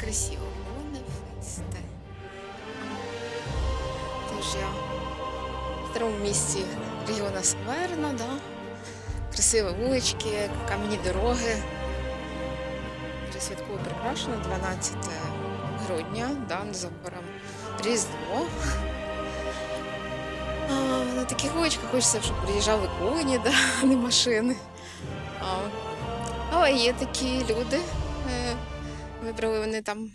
красиво. Бонефесте. Тож я в старому місці регіона Саверно, да? красиві вулички, кам'яні дороги. Святково прикрашено 12 грудня, да, незабаром Різдво. На таких вуличках хочеться, щоб приїжджали коні, да, не машини. А, але є такі люди. Вибрали вони там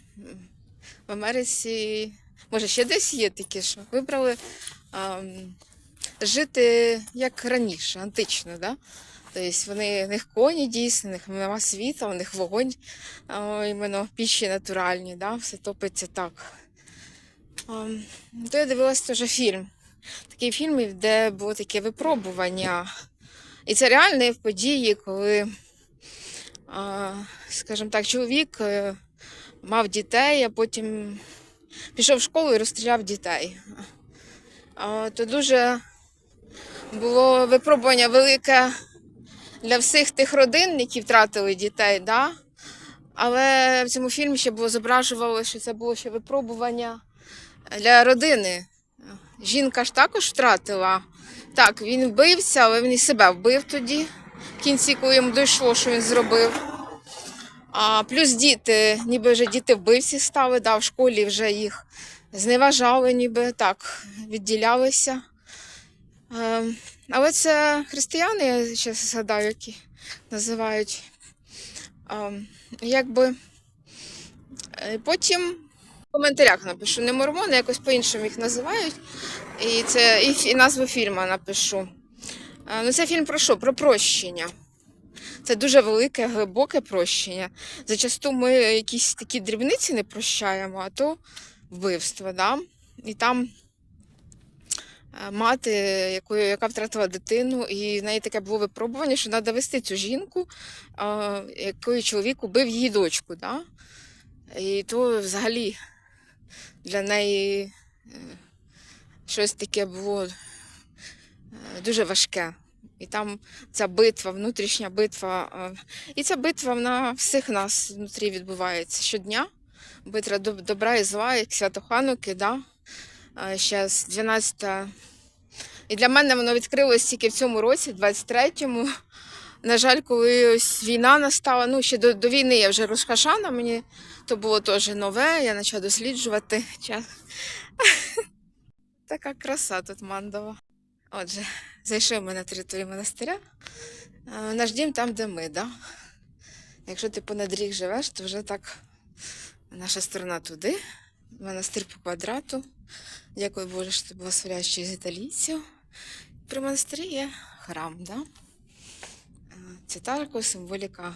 в Америці. Може, ще десь є такі, що вибрали а, жити як раніше, антично, да? Тобто вони в них коні дійсно, в них нема світла, у них вогонь, а, іменно піші натуральні, да? все топиться так. А, то я дивилася теж фільм. Такий фільм, де було таке випробування. І це реальні події, коли, скажімо так, чоловік е, мав дітей, а потім пішов в школу і розстріляв дітей. То дуже було випробування велике для всіх тих родин, які втратили дітей. Да? Але в цьому фільмі ще було зображувало, що це було ще випробування для родини. Жінка ж також втратила. Так, він вбився, але він і себе вбив тоді, в кінці, коли йому дійшло, що він зробив. А плюс діти, ніби вже діти вбивці стали, да, в школі вже їх зневажали, ніби так, відділялися. Е, але це християни, я ще згадаю, які називають. Е, якби е, потім в коментарях напишу, не мормони, якось по-іншому їх називають. І це і, і назву фільму напишу. Ну, це фільм про що? Про прощення. Це дуже велике, глибоке прощення. Зачасту ми якісь такі дрібниці не прощаємо, а то вбивство. Да? І там е, мати, якою, яка втратила дитину, і в неї таке було випробування, що треба вести цю жінку, якою чоловік убив її дочку. Да? І то взагалі для неї е, щось таке було дуже важке. І там ця битва, внутрішня битва. е, І ця битва вона всіх нас внутрі відбувається щодня. Битва добра і зла, як свято Хануки, да? ще з 12 І для мене воно відкрилось тільки в цьому році, 23-му. На жаль, коли ось війна настала, ну ще до, до війни я вже розкашана, мені то було теж нове, я почала досліджувати. Ча- Така краса тут мандова. Отже, зайшов ми на територію монастиря. Е, Наш дім там, де ми, да? Якщо ти понад рік живеш, то вже так наша сторона туди. Монастир по квадрату. Дякую Боже, що ти благословляєш через італійців. При монастирі є храм, да? Е, Це також символіка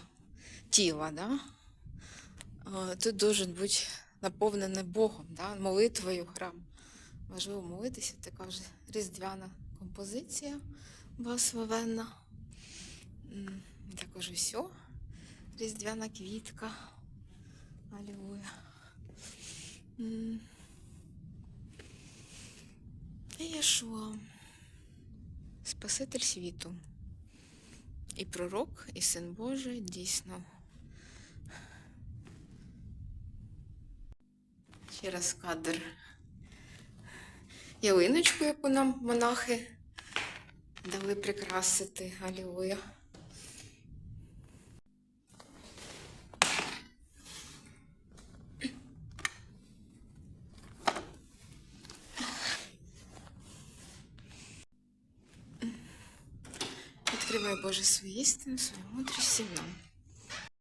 тіла, да? Е, Тут дуже бути наповнене Богом, да? молитвою храм. Важливо молитися, така вже різдвяна композиція благословенна. М, Також все. Різдвяна квітка. Алілуя. М. І Єшуа. Спаситель світу. І пророк, і син Божий, дійсно. Ще раз кадр ялиночку, яку нам монахи дали прикрасити. Алілуя. Відкривай Боже свою істину, свою мудрість всім нам.